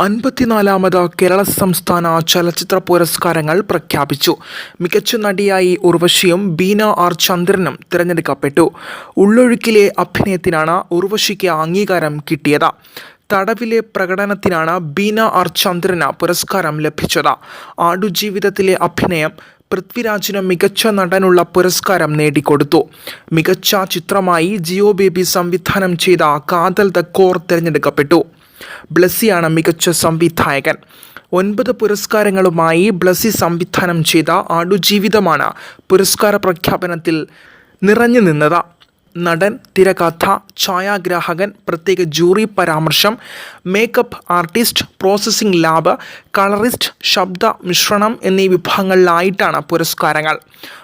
അൻപത്തിനാലാമത് കേരള സംസ്ഥാന ചലച്ചിത്ര പുരസ്കാരങ്ങൾ പ്രഖ്യാപിച്ചു. മികച്ച നടിയായി ഉർവശിയും ബീന ആർ ചന്ദ്രനും തിരഞ്ഞെടുക്കപ്പെട്ടു. ഉള്ളൊഴുക്കിലെ അഭിനയത്തിനാണ് ഉർവശിക്ക് അംഗീകാരം കിട്ടിയത്. തടവിലെ പ്രകടനത്തിനാണ് ബീന ആർ ചന്ദ്രന് പുരസ്കാരം ലഭിച്ചത്. ആടുജീവിതത്തിലെ അഭിനയം പൃഥ്വിരാജിന് മികച്ച നടനുള്ള പുരസ്കാരം നേടിക്കൊടുത്തു. മികച്ച ചിത്രമായി ജിയോ ബേബി സംവിധാനം ചെയ്ത കാതൽ ദ കോർ തിരഞ്ഞെടുക്കപ്പെട്ടു. ബ്ലസ്സിയാണ് മികച്ച സംവിധായകൻ. ഒൻപത് പുരസ്കാരങ്ങളുമായി ബ്ലസ്സി സംവിധാനം ചെയ്ത ആടുജീവിതമാണ് പുരസ്കാര പ്രഖ്യാപനത്തിൽ നിറഞ്ഞു നിന്നത്. നടൻ തിരകഥ ഛായാഗ്രാഹകൻ പ്രത്യേക ജൂറി പരാമർശം makeup artist processing lab colourist ശബ്ദ മിശ്രണം എന്നീ വിഭാഗങ്ങളിലായിട്ടാണ് പുരസ്കാരങ്ങൾ.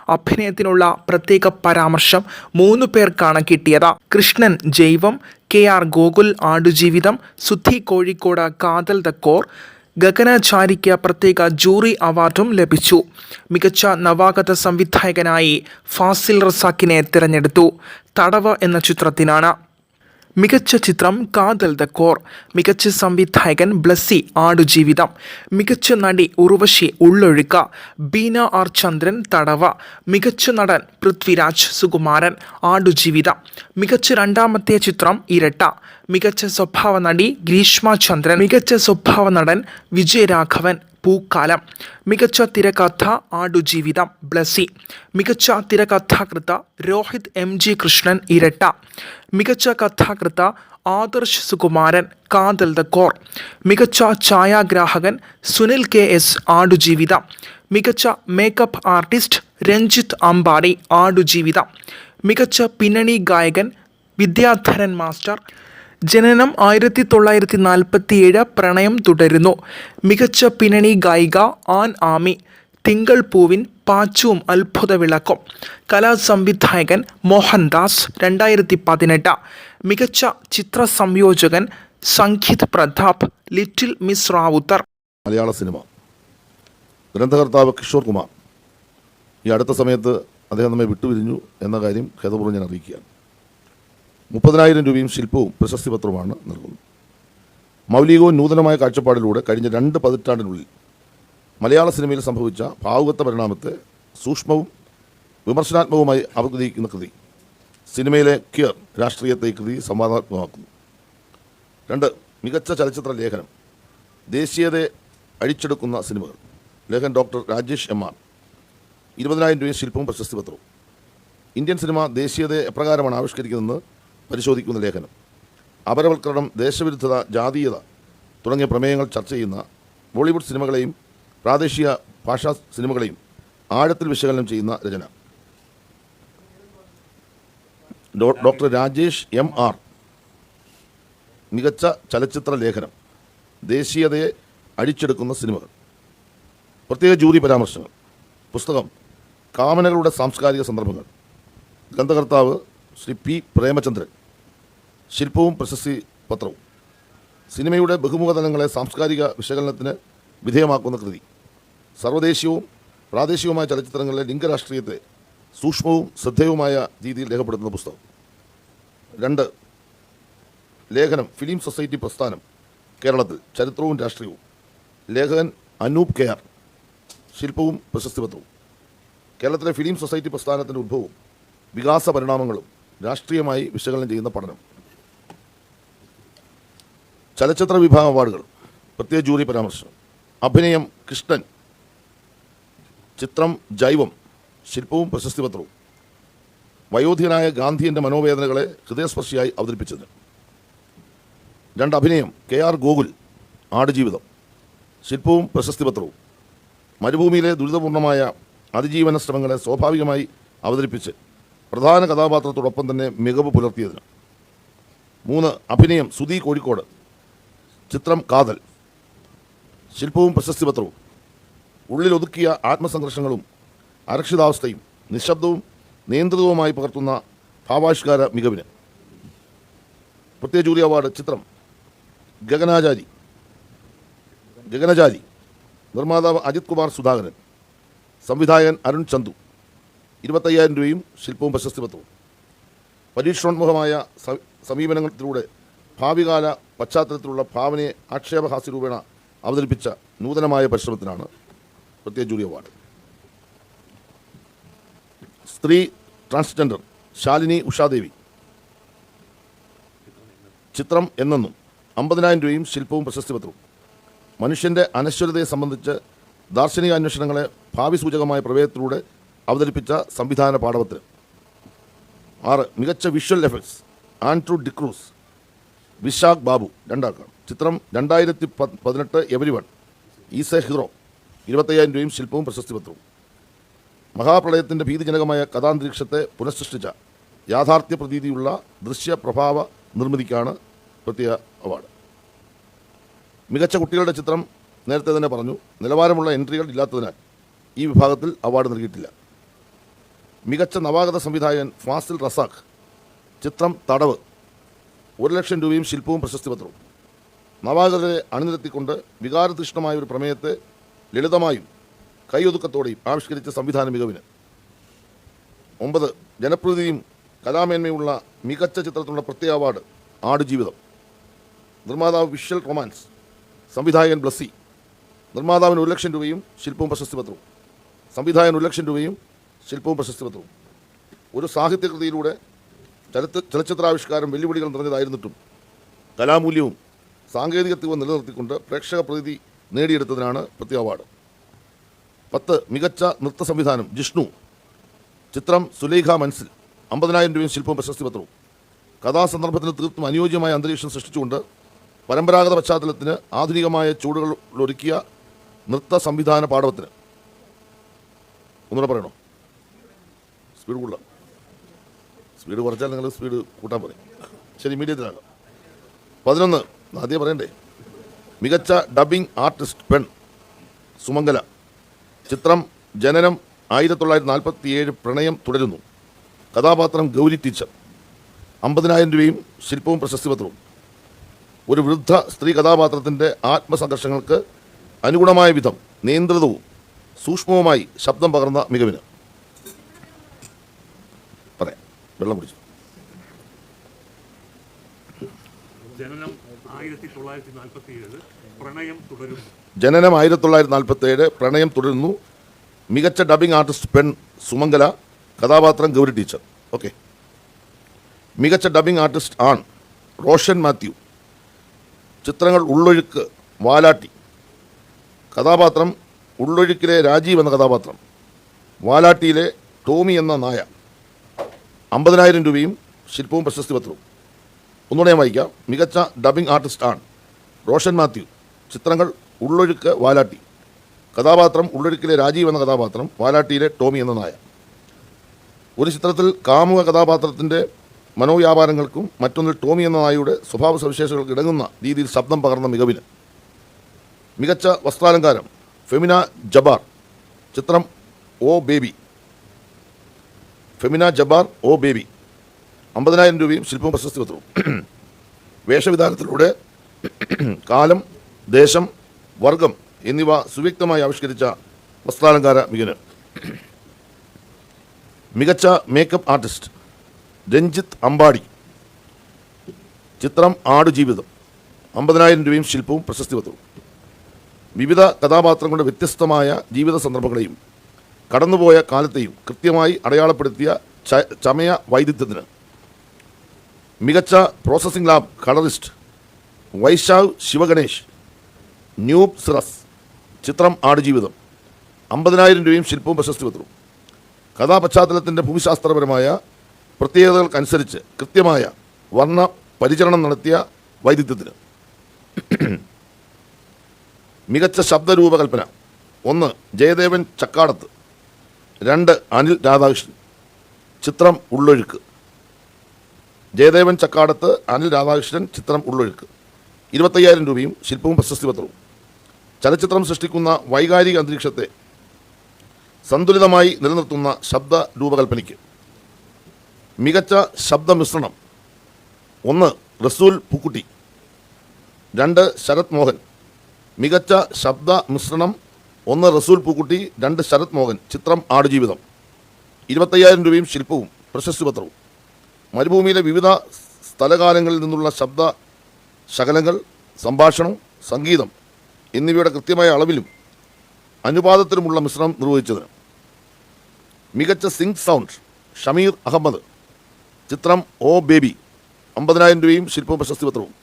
അഭിനയത്തിനുള്ള പ്രത്യേക പരാമർശം മൂന്ന് പേർക്കാണ് കിട്ടിയത്. Krishnan Jaivam K R Gokul Aadujeevitham Sudhi Kozhikode Kaathal the core ഗഗനചാരിക്ക് പ്രത്യേക ജൂറി അവാർഡും ലഭിച്ചു. മികച്ച നവാഗത സംവിധായകനായി ഫാസിൽ റസാക്കിനെ തിരഞ്ഞെടുത്തു. തടവ് എന്ന ചിത്രത്തിനാണ്. മികച്ച ചിത്രം കാതൽ ദ കോർ. മികച്ച സംവിധായകൻ ബ്ലസ്സി ആടുജീവിതം. മികച്ച നടി ഉർവശി ഉള്ളൊഴുക്ക. ബീന ആർ ചന്ദ്രൻ തടവ. മികച്ച നടൻ പൃഥ്വിരാജ് സുകുമാരൻ ആടുജീവിതം. മികച്ച രണ്ടാമത്തെ ചിത്രം ഇരട്ട. മികച്ച സ്വഭാവ നടി ഗ്രീഷ്മ ചന്ദ്രൻ. മികച്ച സ്വഭാവ നടൻ വിജയരാഘവൻ പൂക്കാലം. മികച്ച തിരക്കഥ ആടുജീവിതം ബ്ലസ്സി. മികച്ച തിരക്കഥാകൃത്ത് രോഹിത് എം ജി കൃഷ്ണൻ ഇരട്ട. മികച്ച കഥാകൃത ആദർശ് സുകുമാരൻ കാതൽ ദ കോർ. മികച്ച ഛായാഗ്രാഹകൻ സുനിൽ കെ എസ് ആടുജീവിതം. മികച്ച മേക്കപ്പ് ആർട്ടിസ്റ്റ് രഞ്ജിത്ത് അംബാടി ആടുജീവിതം. മികച്ച പിന്നണി ഗായകൻ വിദ്യാധരൻ മാസ്റ്റർ ജനനം ആയിരത്തി തൊള്ളായിരത്തി നാൽപ്പത്തിയേഴ് പ്രണയം തുടരുന്നു. മികച്ച പിന്നണി ഗായിക ആൻ ആമി തിങ്കൾ പൂവിൻ പാച്ചുവും അത്ഭുത വിളക്കും. കലാസംവിധായകൻ മോഹൻദാസ് രണ്ടായിരത്തി പതിനെട്ട് മികച്ച ചിത്ര സംയോജകൻ Sangeeth Prathap little miss Rawther. Malayala cinema. ഗ്രന്ഥകർത്താവ് Kishore Kumar. ഈ അടുത്ത സമയത്ത് അദ്ദേഹം നമ്മെ വിട്ടുപിരിഞ്ഞു എന്ന കാര്യം ഖേദപൂർവം ഞാൻ അറിയിക്കുകയാണ്. മുപ്പതിനായിരം രൂപയും ശില്പവും പ്രശസ്തി പത്രവുമാണ് നൽകുന്നത്. മൗലികവും നൂതനമായ കാഴ്ചപ്പാടിലൂടെ കഴിഞ്ഞ രണ്ട് പതിറ്റാണ്ടിനുള്ളിൽ മലയാള സിനിമയിൽ സംഭവിച്ച ഭാവുകത്വ പരിണാമത്തെ സൂക്ഷ്മവും വിമർശനാത്മകവുമായി അവതരിക്കുന്ന കൃതി സിനിമയിലെ ക്യർ രാഷ്ട്രീയത്തെ കൃതി സംവാദാത്മകമാക്കുന്നു. രണ്ട് മികച്ച ചലച്ചിത്ര ലേഖനം ദേശീയതയെ അഴിച്ചെടുക്കുന്ന സിനിമകൾ. ലേഖൻ ഡോക്ടർ രാജേഷ് എം. ആർ. ഇരുപതിനായിരം രൂപയും ശില്പവും പ്രശസ്തി പത്രവും. ഇന്ത്യൻ സിനിമ ദേശീയതയെ എപ്രകാരമാണ് ആവിഷ്കരിക്കുന്നതെന്ന് പരിശോധിക്കുന്ന ലേഖനം. അപരവൽക്കരണം ദേശവിരുദ്ധത ജാതീയത തുടങ്ങിയ പ്രമേയങ്ങൾ ചർച്ച ചെയ്യുന്ന ബോളിവുഡ് സിനിമകളെയും പ്രാദേശിക ഭാഷാ സിനിമകളെയും ആഴത്തിൽ വിശകലനം ചെയ്യുന്ന രചന. Doctor Rajesh M R. മികച്ച ചലച്ചിത്ര ലേഖനം. ദേശീയതയെ അഴിച്ചെടുക്കുന്ന സിനിമകൾ. പ്രത്യേക ജൂറി പരാമർശങ്ങൾ. പുസ്തകം. കാമനകളുടെ സാംസ്കാരിക സന്ദർഭങ്ങൾ. ഗ്രന്ഥകർത്താവ് ശ്രീ പി പ്രേമചന്ദ്രൻ. ശില്പവും പ്രശസ്തി പത്രവും. സിനിമയുടെ ബഹുമുഖ തലങ്ങളെ സാംസ്കാരിക വിശകലനത്തിന് വിധേയമാക്കുന്ന കൃതി. സർവദേശീയവും പ്രാദേശികവുമായ ചലച്ചിത്രങ്ങളിലെ ലിംഗരാഷ്ട്രീയത്തെ സൂക്ഷ്മവും ശ്രദ്ധേയവുമായ രീതിയിൽ രേഖപ്പെടുത്തുന്ന പുസ്തകം. രണ്ട് ലേഖനം ഫിലിം സൊസൈറ്റി പ്രസ്ഥാനം കേരളത്തിൽ ചരിത്രവും രാഷ്ട്രീയവും. ലേഖകൻ അനൂപ് കെ ആർ. ശില്പവും പ്രശസ്തിപത്രവും കേരളത്തിലെ ഫിലിം സൊസൈറ്റി പ്രസ്ഥാനത്തിന്റെ ഉത്ഭവവും വികാസ പരിണാമങ്ങളും രാഷ്ട്രീയമായി വിശകലനം ചെയ്യുന്ന പഠനം. ചലച്ചിത്ര വിഭാഗം അവാർഡുകൾ. പ്രത്യേക ജൂറി പരാമർശം. അഭിനയം കൃഷ്ണൻ. ചിത്രം ജൈവം. ശില്പവും പ്രശസ്തിപത്രവും വയോധികനായ ഗാന്ധിയന്റെ മനോവേദനകളെ ഹൃദയസ്പർശിയായി അവതരിപ്പിച്ചത്. രണ്ട് അഭിനയം. K R Gokul. ആടുജീവിതം. ശില്പവും പ്രശസ്തിപത്രവും മരുഭൂമിയിലെ ദുരിതപൂർണമായ അതിജീവന ശ്രമങ്ങളെ സ്വാഭാവികമായി അവതരിപ്പിച്ച് പ്രധാന കഥാപാത്രത്തോടൊപ്പം തന്നെ മികവ് പുലർത്തിയതിന്. മൂന്ന് അഭിനയം സുധി കോഴിക്കോട്. ചിത്രം കാതൽ. ശില്പവും പ്രശസ്തിപത്രവും. ഉള്ളിലൊതുക്കിയ ആത്മസംഘർഷങ്ങളും അരക്ഷിതാവസ്ഥയും നിശബ്ദവും നിയന്ത്രിതവുമായി പകർത്തുന്ന ഭാവാഷ്കാര മികവിന്. പ്രത്യേക ജൂറി അവാർഡ് ചിത്രം. ഗഗനാചാരി. ഗഗനചാരി. നിർമ്മാതാവ് അജിത് കുമാർ സുധാകരൻ. സംവിധായകൻ അരുൺ ചന്തു. ഇരുപത്തയ്യായിരം രൂപയും ശില്പവും പ്രശസ്തി പത്രവും പരീക്ഷണോന്മുഖമായ സ- സമീപനത്തിലൂടെ ഭാവികാല പശ്ചാത്തലത്തിലുള്ള ഭാവനയെ ആക്ഷേപഹാസ്യ രൂപേണ അവതരിപ്പിച്ച നൂതനമായ പരിശ്രമത്തിനാണ് പ്രത്യേക ജൂറി അവാർഡ്. സ്ത്രീ ട്രാൻസ്ജെൻഡർ ശാലിനി ഉഷാദേവി. ചിത്രം എന്നെന്നും അമ്പതിനായിരം രൂപയും ശില്പവും പ്രശസ്തി പത്രവും മനുഷ്യന്റെ അനശ്വരതയെ സംബന്ധിച്ച് ദാർശനിക അന്വേഷണങ്ങളെ ഭാവി സൂചകമായ പ്രമേയത്തിലൂടെ അവതരിപ്പിച്ച സംവിധാന പാഠപത്രം ആറ് മികച്ച വിഷ്വൽ എഫക്ട്സ് ആൻഡ്രൂ ഡിക്രൂസ് വിശാഖ് ബാബു രണ്ടാക്കാം. ചിത്രം രണ്ടായിരത്തി പതിനെട്ട് every one is a hero ഇരുപത്തയ്യായിരം രൂപയും ശില്പവും പ്രശസ്തി പത്രവും മഹാപ്രളയത്തിന്റെ ഭീതിജനകമായ കഥാന്തരീക്ഷത്തെ പുനഃസൃഷ്ടിച്ച യാഥാർത്ഥ്യ പ്രതീതിയുള്ള ദൃശ്യ പ്രഭാവ നിർമ്മിതിക്കാണ് പ്രത്യേക അവാർഡ്. മികച്ച കുട്ടികളുടെ ചിത്രം നേരത്തെ തന്നെ പറഞ്ഞു നിലവാരമുള്ള എൻട്രികൾ ഇല്ലാത്തതിനാൽ ഈ വിഭാഗത്തിൽ അവാർഡ് നൽകിയിട്ടില്ല. മികച്ച നവാഗത സംവിധായകൻ ഫാസിൽ റസാഖ്. ചിത്രം തടവ്. ഒരു ലക്ഷം രൂപയും ശില്പവും പ്രശസ്തി പത്രവും. നവാഗതരെ അണിനിരത്തിക്കൊണ്ട് വികാരതൃഷ്ണമായ ഒരു പ്രമേയത്തെ ലളിതമായും കൈയൊതുക്കത്തോടെയും ആവിഷ്കരിച്ച സംവിധാന മികവിന്. ഒമ്പത് ജനപ്രീതിയും കലാമേന്മയുള്ള മികച്ച ചിത്രത്തിനുള്ള പ്രത്യേക അവാർഡ് ആടുജീവിതം. നിർമ്മാതാവ് വിഷ്വൽ റൊമാൻസ്. സംവിധായകൻ ബ്ലസ്സി. നിർമ്മാതാവിന് ഒരു ലക്ഷം രൂപയും ശില്പവും പ്രശസ്തി പത്രവും. സംവിധായകൻ ഒരു ലക്ഷം രൂപയും ശില്പവും പ്രശസ്തിപത്രവും. ഒരു സാഹിത്യകൃതിയിലൂടെ ചലത്ത് ചലച്ചിത്രാവിഷ്കാരം വെല്ലുവിളികൾ നിറഞ്ഞതായിരുന്നിട്ടും കലാമൂല്യവും സാങ്കേതികത്വവും നിലനിർത്തിക്കൊണ്ട് പ്രേക്ഷക പ്രതി നേടിയെടുത്തതിനാണ് പ്രത്യേക അവാർഡ്. പത്ത് മികച്ച നൃത്ത സംവിധാനം ജിഷ്ണു ചിത്രം സുലേഖ മൻസിൽ അമ്പതിനായിരം രൂപയും ശില്പവും പ്രശസ്തി പത്രവും കഥാസന്ദർഭത്തിന് തീർത്തും അനുയോജ്യമായ അന്തരീക്ഷം സൃഷ്ടിച്ചുകൊണ്ട് പരമ്പരാഗത പശ്ചാത്തലത്തിന് ആധുനികമായ ചൂടുകളിലൊരുക്കിയ നൃത്ത സംവിധാന പാഠവത്തിന്. ഒന്നുകൂടെ പറയണോ? സ്പീഡ് കൂടുതലാണ് സ്പീഡ് കുറച്ചാൽ നിങ്ങൾ സ്പീഡ് കൂട്ടാൻ പറയും. ശരി മീഡിയത്തിലാകാം പതിനൊന്ന് ആദ്യം പറയണ്ടേ? മികച്ച ഡബിംഗ് ആർട്ടിസ്റ്റ് പെൺ സുമംഗല. ചിത്രം ജനനം ആയിരത്തി തൊള്ളായിരത്തി നാൽപ്പത്തി ഏഴ് പ്രണയം തുടരുന്നു. കഥാപാത്രം ഗൗരി ടീച്ചർ. അമ്പതിനായിരം രൂപയും ശില്പവും പ്രശസ്തി പത്രവും. ഒരു വൃദ്ധ സ്ത്രീ കഥാപാത്രത്തിന്റെ ആത്മസംഘർഷങ്ങൾക്ക് അനുഗുണമായ വിധം നിയന്ത്രിതവും സൂക്ഷ്മവുമായി ശബ്ദം പകർന്ന മികവിന് പറയാം വെള്ളം കുടിച്ചു. ജനനം ആയിരത്തി തൊള്ളായിരത്തി നാൽപ്പത്തി ഏഴ് പ്രണയം തുടരുന്നു. ജനനം ആയിരത്തി തൊള്ളായിരത്തി നാൽപ്പത്തി ഏഴ് പ്രണയം തുടരുന്നു. മികച്ച ഡബിംഗ് ആർട്ടിസ്റ്റ് പെൺ സുമംഗല കഥാപാത്രം ഗൗരി ടീച്ചർ. ഓക്കെ മികച്ച ഡബിംഗ് ആർട്ടിസ്റ്റ് ആൺ റോഷൻ മാത്യു. ചിത്രങ്ങൾ ഉള്ളൊഴുക്ക് വാലാട്ടി. കഥാപാത്രം ഉള്ളൊഴുക്കിലെ രാജീവ് എന്ന കഥാപാത്രം. വാലാട്ടിയിലെ ടോമി എന്ന നായ. അമ്പതിനായിരം രൂപയും ശില്പവും പ്രശസ്തി പത്രവും. ഒന്നുകൂടെ ഞാൻ വായിക്കാം. മികച്ച ഡബിംഗ് ആർട്ടിസ്റ്റ് ആണ് റോഷൻ മാത്യു. ചിത്രങ്ങൾ ഉള്ളൊഴുക്ക് വാലാട്ടി. കഥാപാത്രം ഉള്ളൊഴുക്കിലെ രാജീവ് എന്ന കഥാപാത്രം വാലാട്ടിയിലെ ടോമി എന്ന നായ ഒരു ചിത്രത്തിൽ കാമുക കഥാപാത്രത്തിന്റെ മനോവ്യാപാരങ്ങൾക്കും മറ്റൊന്നിൽ ടോമി എന്ന നായയുടെ സ്വഭാവ സവിശേഷങ്ങൾക്ക് ഇടങ്ങുന്ന രീതിയിൽ ശബ്ദം പകർന്ന മികവിന്. മികച്ച വസ്ത്രാലങ്കാരം ഫെമിന ജബാർ. ചിത്രം O baby. Femina Jabbar O baby. അമ്പതിനായിരം രൂപയും ശില്പവും പ്രശസ്തി പത്രവും വേഷവിധാനത്തിലൂടെ കാലം ദേശം വർഗം എന്നിവ സുവ്യക്തമായി ആവിഷ്കരിച്ച വസ്ത്രാലങ്കാര മികന് മികച്ച മേക്കപ്പ് ആർട്ടിസ്റ്റ് രഞ്ജിത്ത് അമ്പാടി. ചിത്രം ആടുജീവിതം അമ്പതിനായിരം രൂപയും ശില്പവും പ്രശസ്തി പത്രവും വിവിധ കഥാപാത്രങ്ങളുടെ വ്യത്യസ്തമായ ജീവിത സന്ദർഭങ്ങളെയും കടന്നുപോയ കാലത്തെയും കൃത്യമായി അടയാളപ്പെടുത്തിയ ചമയ വൈദഗ്ധ്യത്തിന് മികച്ച processing lab colourist Vaishav Shivaganesh noob സിറസ് ചിത്രം ആടുജീവിതം അമ്പതിനായിരം രൂപയും ശില്പവും പ്രശസ്തി പത്രവും കഥാപശ്ചാത്തലത്തിന്റെ ഭൂമിശാസ്ത്രപരമായ പ്രത്യേകതകൾക്കനുസരിച്ച് കൃത്യമായ വർണ പരിചരണം നടത്തിയ വൈദഗ്ധ്യത്തിന്. മികച്ച ശബ്ദരൂപകൽപ്പന. ഒന്ന് ജയദേവൻ ചക്കാടത്ത്. രണ്ട് അനിൽ രാധാകൃഷ്ണൻ. ചിത്രം ഉള്ളൊഴുക്ക്. ജയദേവൻ ചക്കാടത്ത് അനിൽ രാധാകൃഷ്ണൻ ചിത്രം ഉള്ളൊഴുക്ക്. ഇരുപത്തയ്യായിരം രൂപയും ശില്പവും പ്രശസ്തി പത്രവും. ചലച്ചിത്രം സൃഷ്ടിക്കുന്ന വൈകാരിക അന്തരീക്ഷത്തെ സന്തുലിതമായി നിലനിർത്തുന്ന ശബ്ദ രൂപകൽപ്പനയ്ക്ക്. മികച്ച ശബ്ദമിശ്രണം ഒന്ന് റസൂൽ പൂക്കുട്ടി. രണ്ട് ശരത് മോഹൻ. മികച്ച ശബ്ദ മിശ്രണം ഒന്ന് റസൂൽ പൂക്കുട്ടി രണ്ട് ശരത് മോഹൻ. ചിത്രം ആടുജീവിതം. ഇരുപത്തയ്യായിരം രൂപയും ശില്പവും പ്രശസ്തി പത്രവും. മരുഭൂമിയിലെ വിവിധ സ്ഥലകാലങ്ങളിൽ നിന്നുള്ള ശബ്ദ ശകലങ്ങൾ സംഭാഷണം സംഗീതം എന്നിവയുടെ കൃത്യമായ അളവിലും അനുപാതത്തിലുമുള്ള മിശ്രണം നിർവഹിച്ചതിന്. മികച്ച സിംഗ് സൗണ്ട് ഷമീർ അഹമ്മദ്. ചിത്രം ഓ ബേബി അമ്പതിനായിരം രൂപയും ശില്പവും പ്രശസ്തി പത്രവും.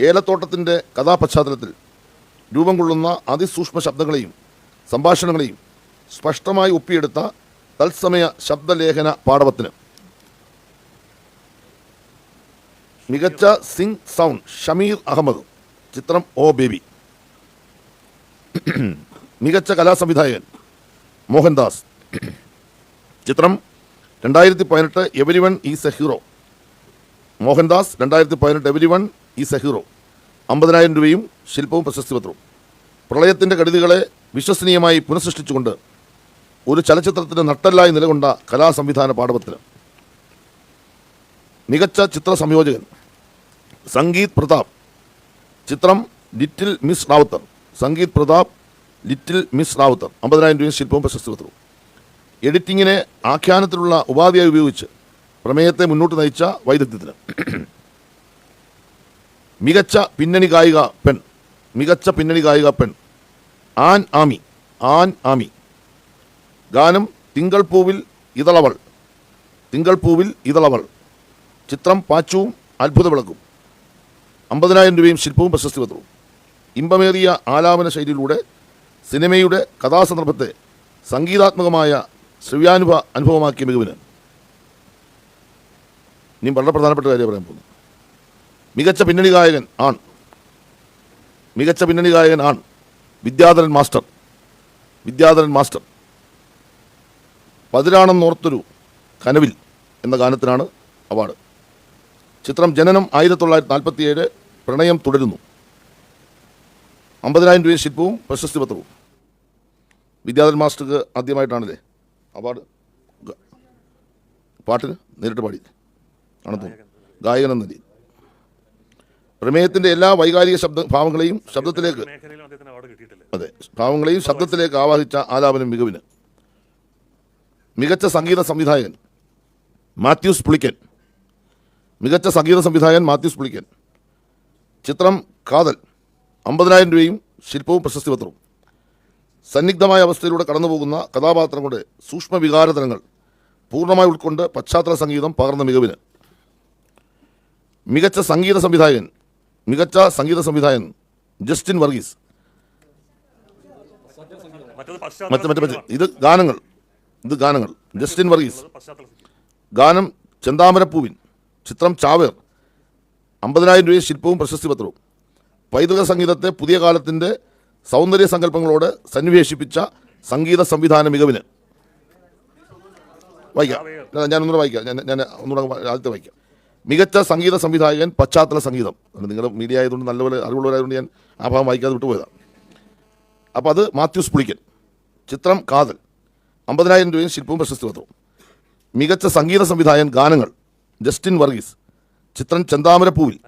ഏലത്തോട്ടത്തിന്റെ കഥാപശ്ചാത്തലത്തിൽ രൂപം കൊള്ളുന്ന അതിസൂക്ഷ്മ ശബ്ദങ്ങളെയും സംഭാഷണങ്ങളെയും സ്പഷ്ടമായി ഒപ്പിയെടുത്ത തത്സമയ ശബ്ദലേഖന പാടവത്തിന് മികച്ച സിംഗ് സൗണ്ട് ഷമീർ അഹമ്മദ് ചിത്രം ഓ ബേബി. മികച്ച കലാസംവിധായകൻ മോഹൻദാസ്. ചിത്രം രണ്ടായിരത്തി പതിനെട്ട് every one is a hero. Mohandas രണ്ടായിരത്തി പതിനെട്ട് every one is a hero. അമ്പതിനായിരം രൂപയും ശില്പവും പ്രശസ്തി പത്രവും. പ്രളയത്തിന്റെ കടുതികളെ വിശ്വസനീയമായി പുനഃസൃഷ്ടിച്ചുകൊണ്ട് ഒരു ചലച്ചിത്രത്തിന് നട്ടല്ലായി നിലകൊണ്ട കലാസംവിധാന പാഠപത്തിന് മികച്ച ചിത്ര സംയോജകൻ സംഗീത് പ്രതാപ്. ചിത്രം little miss Rawther. Sangeeth Prathap little miss Rawther. അമ്പതിനായിരം രൂപയും ശില്പവും പ്രശസ്തി പത്രവും. എഡിറ്റിങ്ങിനെ ആഖ്യാനത്തിലുള്ള ഉപാധിയായി ഉപയോഗിച്ച് പ്രമേയത്തെ മുന്നോട്ട് നയിച്ച വൈദഗ്ധ്യത്തിന്. മികച്ച പിന്നണി ഗായിക പെൺ മികച്ച പിന്നണി ഗായിക പെൺ ആൻ ആമി ആൻ ആമി. ഗാനം തിങ്കൾ പൂവിൽ ഇതളവൾ തിങ്കൾ പൂവിൽ ഇതളവൾ. ചിത്രം പാച്ചുവും അത്ഭുത വിളക്കും. അമ്പതിനായിരം രൂപയും ശില്പവും പ്രശസ്തി പത്രവും ഇമ്പമേറിയ ആലാപന ശൈലിയിലൂടെ സിനിമയുടെ കഥാസന്ദർഭത്തെ സംഗീതാത്മകമായ ശ്രവ്യാനുഭവ അനുഭവമാക്കിയ മികവിന്. ഇനി വളരെ പ്രധാനപ്പെട്ട കാര്യം പറയാൻ പോകുന്നു. മികച്ച പിന്നണി ഗായകൻ ആണ്. മികച്ച പിന്നണി ഗായകൻ ആണ്. വിദ്യാധരൻ മാസ്റ്റർ. വിദ്യാധരൻ മാസ്റ്റർ. പതിരാണെന്നോർത്തൊരു കനവിൽ എന്ന ഗാനത്തിനാണ് അവാർഡ്. ചിത്രം ജനനം ആയിരത്തി തൊള്ളായിരത്തി നാൽപ്പത്തിയേഴ് പ്രണയം തുടരുന്നു. അമ്പതിനായിരം രൂപയും ശില്പവും പ്രശസ്തി പത്രവും. വിദ്യാധരൻ മാസ്റ്റർക്ക് ആദ്യമായിട്ടാണല്ലേ അവാർഡ്. പാട്ടിന് നേരിട്ട് പാടി. ആണെന്ന് ഗായകൻ എന്ന പ്രമേയത്തിന്റെ എല്ലാ വൈകാരിക ശബ്ദ ഭാവങ്ങളെയും ശബ്ദത്തിലേക്ക് അതെ. ഭാവങ്ങളെയും ശബ്ദത്തിലേക്ക് ആവാഹിച്ച ആലാപനം മികവിന്. മികച്ച സംഗീത സംവിധായകൻ മാത്യൂസ് പുളിക്കൻ. മികച്ച സംഗീത സംവിധായകൻ മാത്യൂസ് പുളിക്കൻ. ചിത്രം കാതൽ. അമ്പതിനായിരം രൂപയും ശില്പവും പ്രശസ്തി പത്രവും. സന്നിഗ്ധമായ അവസ്ഥയിലൂടെ കടന്നുപോകുന്ന കഥാപാത്രങ്ങളുടെ സൂക്ഷ്മ വികാരതലങ്ങൾ പൂർണമായി ഉൾക്കൊണ്ട് പശ്ചാത്തല സംഗീതം പകർന്ന മികവിന്. മികച്ച സംഗീത സംവിധായകൻ മികച്ച സംഗീത സംവിധായകൻ ജസ്റ്റിൻ വർഗീസ്. മറ്റേ മറ്റേ മറ്റേ. ഇത് ഗാനങ്ങൾ. ഇത് ഗാനങ്ങൾ. ജസ്റ്റിൻ വർഗീസ്. ഗാനം ചെന്താമരപ്പൂവിൻ ചിത്രം ചാവേർ അമ്പതിനായിരം രൂപയും ശില്പവും പ്രശസ്തി പത്രവും പൈതൃക സംഗീതത്തെ പുതിയ കാലത്തിന്റെ സൗന്ദര്യ സങ്കല്പങ്ങളോട് സന്നിവേശിപ്പിച്ച സംഗീത സംവിധാന മികവിന്. വായിക്കാം. ഞാനൊന്നുകൂടെ വായിക്കാം. ഞാൻ ഞാൻ ഒന്നുകൂടെ ആദ്യത്തെ വായിക്കാം. മികച്ച സംഗീത സംവിധായകൻ പശ്ചാത്തല സംഗീതം. നിങ്ങൾ മീഡിയ ആയതുകൊണ്ട് നല്ലപോലെ അറിവുള്ളവരായതുകൊണ്ട് ഞാൻ ആ ഭാഗം വായിക്കാതെ വിട്ടുപോയതാണ് അപ്പോൾ അത് മാത്യൂസ് പുളിക്കൻ. ചിത്രം കാതൽ. അമ്പതിനായിരം രൂപയും ശില്പവും പ്രശസ്തി പത്രവും. മികച്ച സംഗീത സംവിധായകൻ ഗാനങ്ങൾ. ജസ്റ്റിൻ വർഗീസ്. ചിത്രം ചന്താമരപ്പൂവിൽ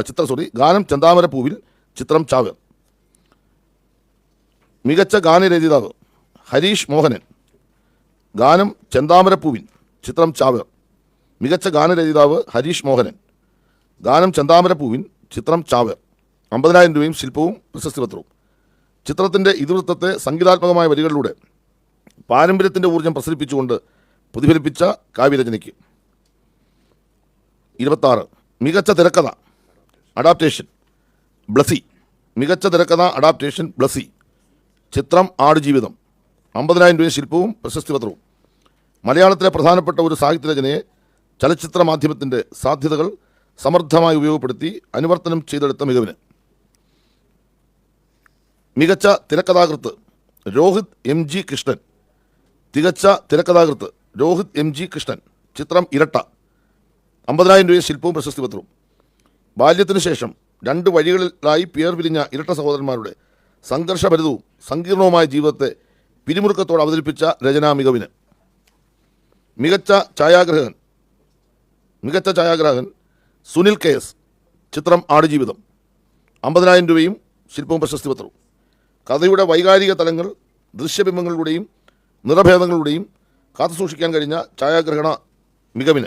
ചിത്രം സോറി ഗാനം ചന്താമരപ്പൂവിൽ ചിത്രം ചാവേർ മികച്ച ഗാനരചയിതാവ് ഹരീഷ് മോഹനൻ. ഗാനം ചന്താമരപ്പൂവിൽ ചിത്രം ചാവേർ മികച്ച ഗാനരചയിതാവ് ഹരീഷ് മോഹനൻ ഗാനം ചെന്താമരപ്പൂവിൻ ചിത്രം ചാവേർ അമ്പതിനായിരം രൂപയും ശില്പവും പ്രശസ്തി പത്രവും. ചിത്രത്തിന്റെ ഇതിവൃത്തത്തെ സംഗീതാത്മകമായ വരികളിലൂടെ പാരമ്പര്യത്തിന്റെ ഊർജം പ്രസരിപ്പിച്ചുകൊണ്ട് പ്രതിഫലിപ്പിച്ച കാവ്യരചനയ്ക്ക്. ഇരുപത്താറ് മികച്ച തിരക്കഥ അഡാപ്റ്റേഷൻ ബ്ലസി മികച്ച തിരക്കഥ അഡാപ്റ്റേഷൻ ബ്ലസി ചിത്രം ആടുജീവിതം അമ്പതിനായിരം രൂപയും ശില്പവും പ്രശസ്തി പത്രവും. മലയാളത്തിലെ പ്രധാനപ്പെട്ട ഒരു സാഹിത്യരചനയെ ചലച്ചിത്ര മാധ്യമത്തിന്റെ സാധ്യതകൾ സമർത്ഥമായി ഉപയോഗപ്പെടുത്തി അനുവർത്തനം ചെയ്തെടുത്ത മികവിന്. മികച്ച തിരക്കഥാകൃത്ത് രോഹിത് എം ജി കൃഷ്ണൻ. തികച്ച തിരക്കഥാകൃത്ത് രോഹിത് എം ജി കൃഷ്ണൻ. ചിത്രം ഇരട്ട. അമ്പതിനായിരം രൂപ ശില്പവും പ്രശസ്തി പത്രവും. ബാല്യത്തിനു ശേഷം രണ്ട് വഴികളിലായി പിയർ പിരിഞ്ഞ ഇരട്ട സഹോദരന്മാരുടെ സംഘർഷഭരിതവും സങ്കീർണവുമായ ജീവിതത്തെ പിരിമുറുക്കത്തോടെ അവതരിപ്പിച്ച രചനാ മികവിന്. മികച്ച ഛായാഗ്രഹകൻ മികച്ച ഛായാഗ്രാഹകൻ സുനിൽ കെ എസ് ചിത്രം ആടുജീവിതം. അമ്പതിനായിരം രൂപയും ശില്പവും പ്രശസ്തി പത്രവും. കഥയുടെ വൈകാരിക തലങ്ങൾ ദൃശ്യബിംബങ്ങളിലൂടെയും നിറഭേദങ്ങളിലൂടെയും കാത്തുസൂക്ഷിക്കാൻ കഴിഞ്ഞ ഛായാഗ്രഹണ മികവിന്.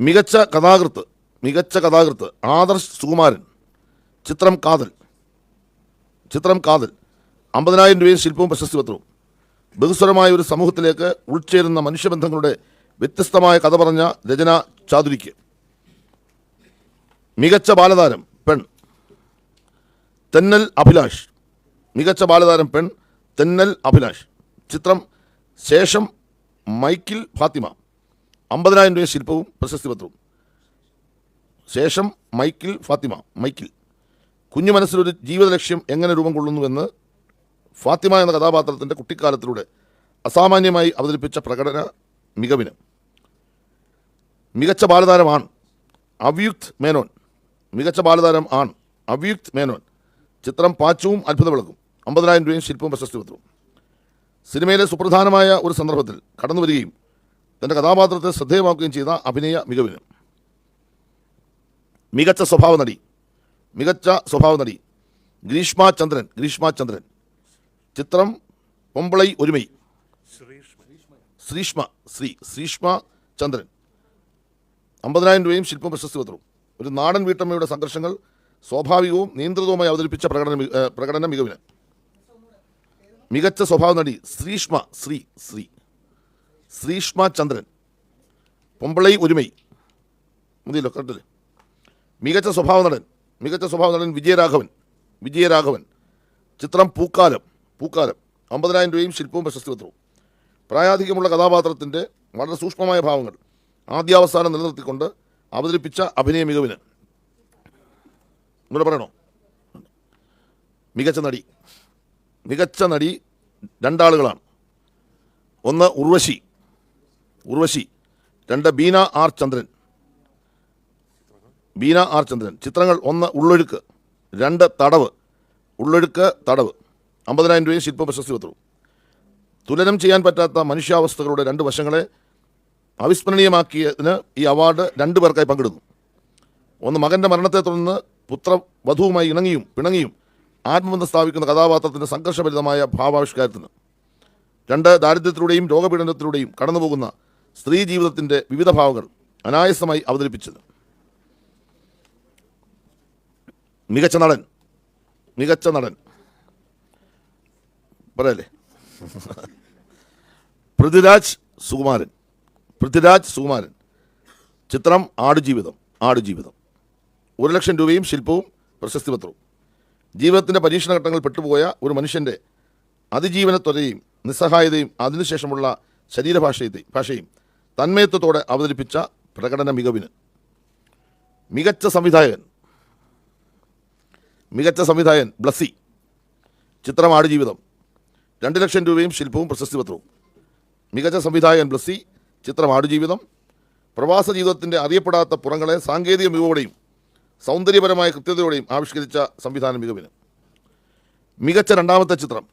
മികച്ച കഥാകൃത്ത് മികച്ച കഥാകൃത്ത് ആദർശ് സുകുമാരൻ. ചിത്രം കാതൽ. ചിത്രം കാതൽ. അമ്പതിനായിരം രൂപയും ശില്പവും പ്രശസ്തി പത്രവും. ബഹുസ്വരമായ ഒരു സമൂഹത്തിലേക്ക് ഉൾച്ചേരുന്ന മനുഷ്യബന്ധങ്ങളുടെ വ്യത്യസ്തമായ കഥ പറഞ്ഞ രചന ചാതുരിക്ക്. മികച്ച ബാലതാരം പെൺ. തെന്നൽ അഭിലാഷ്. മികച്ച ബാലതാരം പെൺ. തെന്നൽ അഭിലാഷ്. ചിത്രം ശേഷം മൈക്കിൽ ഫാത്തിമ. അമ്പതിനായിരം രൂപ ശില്പവും പ്രശസ്തി പത്രവും. ശേഷം മൈക്കിൽ ഫാത്തിമ മൈക്കിൽ കുഞ്ഞു മനസ്സിലൊരു ജീവിത ലക്ഷ്യം എങ്ങനെ രൂപം കൊള്ളുന്നുവെന്ന് ഫാത്തിമ എന്ന കഥാപാത്രത്തിന്റെ കുട്ടിക്കാലത്തിലൂടെ അസാമാന്യമായി അവതരിപ്പിച്ച പ്രകടന മികവിന്. മികച്ച ബാലതാരമാണ് അവ്യുക്ത് മേനോൻ. മികച്ച ബാലതാരം ആണ് അവ്യുക്ത് മേനോൻ. ചിത്രം പാച്ചവും അത്ഭുത വിളക്കും അമ്പതിനായിരം രൂപയും ശില്പവും പ്രശസ്തി പത്രവും സിനിമയിലെ സുപ്രധാനമായ ഒരു സന്ദർഭത്തിൽ കടന്നു വരികയും തന്റെ കഥാപാത്രത്തെ ശ്രദ്ധേയമാക്കുകയും ചെയ്ത അഭിനയ മികവിന്. മികച്ച സ്വഭാവ നടി. മികച്ച സ്വഭാവ നടി. ഗ്രീഷ്മ ചന്ദ്രൻ. ഗ്രീഷ്മ ചന്ദ്രൻ. ചിത്രം പൊമ്പളൈ ഒരുമൈ. ശ്രീഷ്മ. ശ്രീ ശ്രീഷ്മ ചന്ദ്രൻ. അമ്പതിനായിരം രൂപയും ശില്പം പ്രശസ്തി പത്രവും ഒരു നാടൻ വീട്ടമ്മയുടെ സംഘർഷങ്ങൾ സ്വാഭാവികവും നിയന്ത്രിതവുമായി അവതരിപ്പിച്ച പ്രകടന പ്രകടന മികവിന്. മികച്ച സ്വഭാവ നടി ശ്രീഷ്മ ശ്രീ ശ്രീ. ശ്രീഷ്മ ചന്ദ്രൻ. പൊമ്പളൈ ഒരുമൈ. മതിയല്ലോ കറക്റ്റല്ലേ മികച്ച സ്വഭാവ നടൻ. മികച്ച സ്വഭാവ നടൻ വിജയരാഘവൻ. വിജയരാഘവൻ. ചിത്രം പൂക്കാലം. പൂക്കാലം. അമ്പതിനായിരം രൂപയും ശില്പവും പ്രശസ്തി പത്രവും പ്രായാധികമുള്ള കഥാപാത്രത്തിന്റെ വളരെ സൂക്ഷ്മമായ ഭാവങ്ങൾ. ആദ്യാവസാനം നിലനിർത്തിക്കൊണ്ട് അവതരിപ്പിച്ച അഭിനയ മികവിന്. ഇവിടെ പറയണോ? മികച്ച നടി. മികച്ച നടി രണ്ടാളുകളാണ്. ഒന്ന് ഉർവശി. ഉർവശി. രണ്ട് ബീന ആർ ചന്ദ്രൻ. ബീന ആർ ചന്ദ്രൻ. ചിത്രങ്ങൾ ഒന്ന് ഉള്ളൊഴുക്ക്. രണ്ട് തടവ്. ഉള്ളൊഴുക്ക് തടവ്. അമ്പതിനായിരം രൂപയും ശില്പ പ്രശസ്തി പത്രവും തുലനം ചെയ്യാൻ പറ്റാത്ത മനുഷ്യാവസ്ഥകളുടെ രണ്ട് വശങ്ങളെ അവിസ്മരണീയമാക്കിയതിന് ഈ അവാർഡ് രണ്ടു പേർക്കായി പങ്കിടുന്നു ഒന്ന് മകന്റെ മരണത്തെ തുടർന്ന് പുത്രവധുവുമായി ഇണങ്ങിയും പിണങ്ങിയും ആത്മബന്ധം സ്ഥാപിക്കുന്ന കഥാപാത്രത്തിന്റെ സംഘർഷഭരിതമായ ഭാവാവിഷ്കാരത്തിന്. രണ്ട് ദാരിദ്ര്യത്തിലൂടെയും രോഗപീഡനത്തിലൂടെയും കടന്നുപോകുന്ന സ്ത്രീ ജീവിതത്തിന്റെ വിവിധ ഭാവങ്ങൾ അനായാസമായി അവതരിപ്പിച്ചത്. മികച്ച നടൻ. മികച്ച നടൻ. പറയല്ലേ? പൃഥ്വിരാജ് സുകുമാരൻ. പൃഥ്വിരാജ് സുകുമാരൻ. ചിത്രം ആടുജീവിതം ആടുജീവിതം. ഒരു ലക്ഷം രൂപയും ശില്പവും പ്രശസ്തി പത്രവും. ജീവിതത്തിന്റെ പരീക്ഷണ ഘട്ടങ്ങൾ പെട്ടുപോയ ഒരു മനുഷ്യന്റെ അതിജീവനത്വരയും നിസ്സഹായതയും അതിനുശേഷമുള്ള ശരീരഭാഷയത്തെ ഭാഷയും തന്മയത്വത്തോടെ അവതരിപ്പിച്ച പ്രകടന മികവിന്. മികച്ച സംവിധായകൻ. മികച്ച സംവിധായകൻ ബ്ലസ്സി. ചിത്രം ആടുജീവിതം. രണ്ട് ലക്ഷം രൂപയും ശില്പവും പ്രശസ്തി പത്രവും. മികച്ച സംവിധായകൻ ബ്ലസ്സി ചിത്രം ആടുജീവിതം പ്രവാസ ജീവിതത്തിന്റെ അറിയപ്പെടാത്ത പുറങ്ങളെ സാങ്കേതിക മികവോടെയും സൗന്ദര്യപരമായ കൃത്യതയോടെയും ആവിഷ്കരിച്ച സംവിധാന മികവിന് മികച്ച രണ്ടാമത്തെ ചിത്രം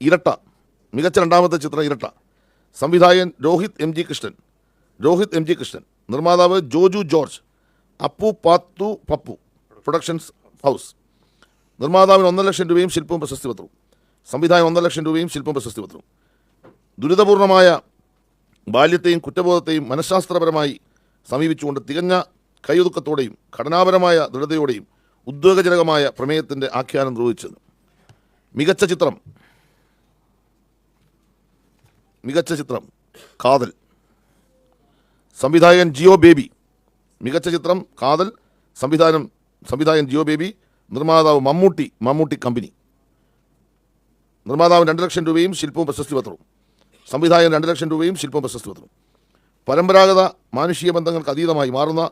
ഇരട്ട മികച്ച രണ്ടാമത്തെ ചിത്രം ഇരട്ട. സംവിധായകൻ Rohit M G Krishnan Rohit M G Krishnan. നിർമ്മാതാവ് Joju George Appu Pathu Pappu productions house. നിർമ്മാതാവിന് ഒന്നര ലക്ഷം രൂപയും ശില്പവും പ്രശസ്തി പത്രവും സംവിധായകൻ ഒന്നര ലക്ഷം രൂപയും ശില്പവും പ്രശസ്തി പത്രവും ദുരിതപൂർണമായ ബാല്യത്തെയും കുറ്റബോധത്തെയും മനഃശാസ്ത്രപരമായി സമീപിച്ചുകൊണ്ട് തികഞ്ഞ കൈയൊതുക്കത്തോടെയും ഘടനാപരമായ ദൃഢതയോടെയും ഉദ്വേഗജനകമായ പ്രമേയത്തിന്റെ ആഖ്യാനം നിർവഹിച്ചത്. മികച്ച ചിത്രം. മികച്ച ചിത്രം. കാതൽ. സംവിധായകൻ ജിയോ ബേബി. മികച്ച ചിത്രം. കാതൽ. സംവിധാനം. സംവിധായകൻ ജിയോ ബേബി. നിർമ്മാതാവ് മമ്മൂട്ടി. മമ്മൂട്ടി കമ്പനി. നിർമ്മാതാവ് രണ്ട് ലക്ഷം രൂപയും ശില്പവും പ്രശസ്തി പത്രവും. സംവിധായകൻ രണ്ട് ലക്ഷം രൂപയും ശില്പം പ്രശസ്തി പത്രം പരമ്പരാഗത മാനുഷിക ബന്ധങ്ങൾക്ക് അതീതമായി മാറുന്ന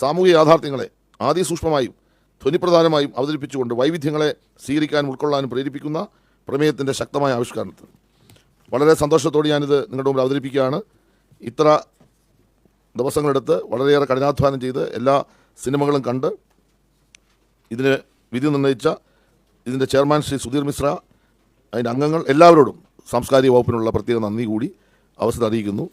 സാമൂഹിക യാഥാർത്ഥ്യങ്ങളെ ആദിസൂക്ഷ്മമായും ധ്വനിപ്രധാനമായും അവതരിപ്പിച്ചുകൊണ്ട് വൈവിധ്യങ്ങളെ സ്വീകരിക്കാനും ഉൾക്കൊള്ളാനും പ്രേരിപ്പിക്കുന്ന പ്രമേയത്തിന്റെ ശക്തമായ ആവിഷ്കാരത്തിൽ വളരെ സന്തോഷത്തോടെ ഞാനിത് നിങ്ങളുടെ മുമ്പിൽ അവതരിപ്പിക്കുകയാണ്. ഇത്ര ദിവസങ്ങളെടുത്ത് വളരെയേറെ കഠിനാധ്വാനം ചെയ്ത് എല്ലാ സിനിമകളും കണ്ട് ഇതിന് വിധി നിർണയിച്ച ഇതിന്റെ ചെയർമാൻ ശ്രീ സുധീർ മിശ്ര അതിന്റെ അംഗങ്ങൾ എല്ലാവരോടും സാംസ്കാരിക വകുപ്പിനുള്ള പ്രത്യേക നന്ദി കൂടി അവസരം അറിയിക്കുന്നു.